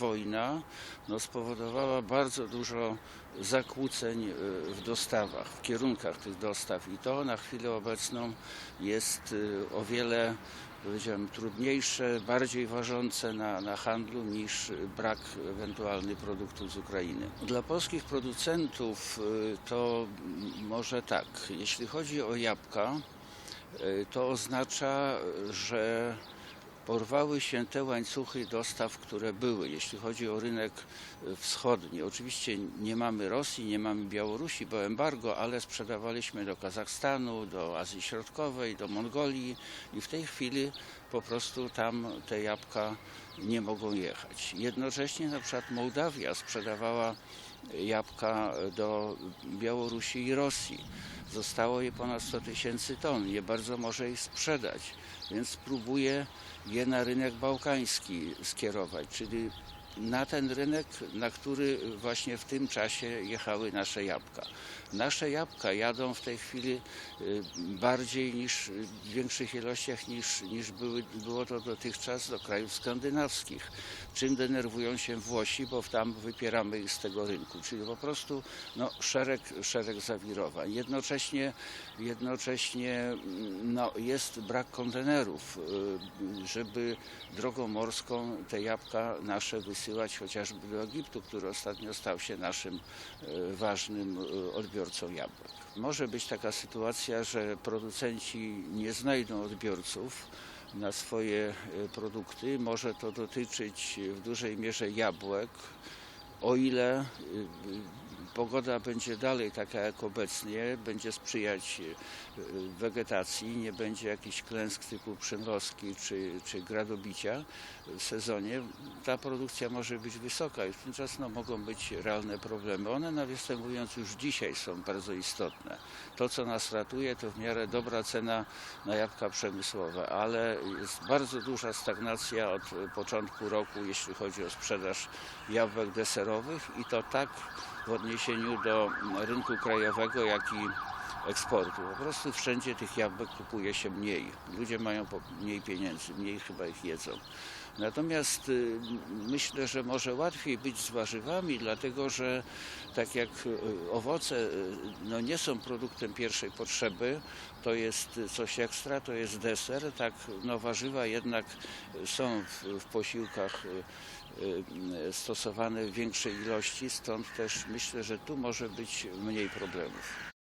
wojna no, spowodowała bardzo dużo zakłóceń e, w dostawach, w kierunkach tych dostaw i to na chwilę obecną jest e, o wiele powiedziałem, trudniejsze, bardziej ważące na, na handlu niż brak ewentualny produktów z Ukrainy. Dla polskich producentów y, to może tak, jeśli chodzi o jabłka, to oznacza, że porwały się te łańcuchy dostaw, które były, jeśli chodzi o rynek y, wschodni. Oczywiście nie mamy Rosji, nie mamy Białorusi, bo embargo, ale sprzedawaliśmy do Kazachstanu, do Azji Środkowej, do Mongolii i w tej chwili po prostu tam te jabłka nie mogą jechać. Jednocześnie na przykład Mołdawia sprzedawała jabłka do Białorusi i Rosji. Zostało je ponad 100 tysięcy ton, nie bardzo może ich sprzedać, więc próbuje je na rynek bałkański skierować, czyli na ten rynek, na który właśnie w tym czasie jechały nasze jabłka. Nasze jabłka jadą w tej chwili y, bardziej niż w większych ilościach niż, niż były, było to dotychczas do krajów skandynawskich. Czym denerwują się Włosi, bo tam wypieramy ich z tego rynku. Czyli po prostu no, szereg, szereg zawirowań. Jednocześnie, jednocześnie mm, no, jest brak kontenerów, y, żeby drogą morską te jabłka nasze wysyłać chociażby do Egiptu, który ostatnio stał się naszym y, ważnym y, odbiorcą jabłek. Może być taka sytuacja, że producenci nie znajdą odbiorców na swoje y, produkty. Może to dotyczyć w dużej mierze jabłek, o ile pogoda będzie dalej taka jak obecnie, będzie sprzyjać y, wegetacji, nie będzie jakichś klęsk typu przymrozki czy, czy gradobicia w sezonie, ta produkcja może być wysoka i wówczas no, mogą być realne problemy. One nawiasem mówiąc już dzisiaj są bardzo istotne. To co nas ratuje to w miarę dobra cena na jabłka przemysłowe, ale jest bardzo duża stagnacja od początku roku, jeśli chodzi o sprzedaż jabłek deserowych i to tak w odniesieniu do rynku krajowego, jak i eksportu. Po prostu wszędzie tych jabłek kupuje się mniej. Ludzie mają mniej pieniędzy, mniej chyba ich jedzą. Natomiast y, myślę, że może łatwiej być z warzywami, dlatego że tak jak y, owoce y, no nie są produktem pierwszej potrzeby, to jest coś ekstra, to jest deser, tak no warzywa jednak są w, w posiłkach stosowane w większej ilości, stąd też myślę, że tu może być mniej problemów.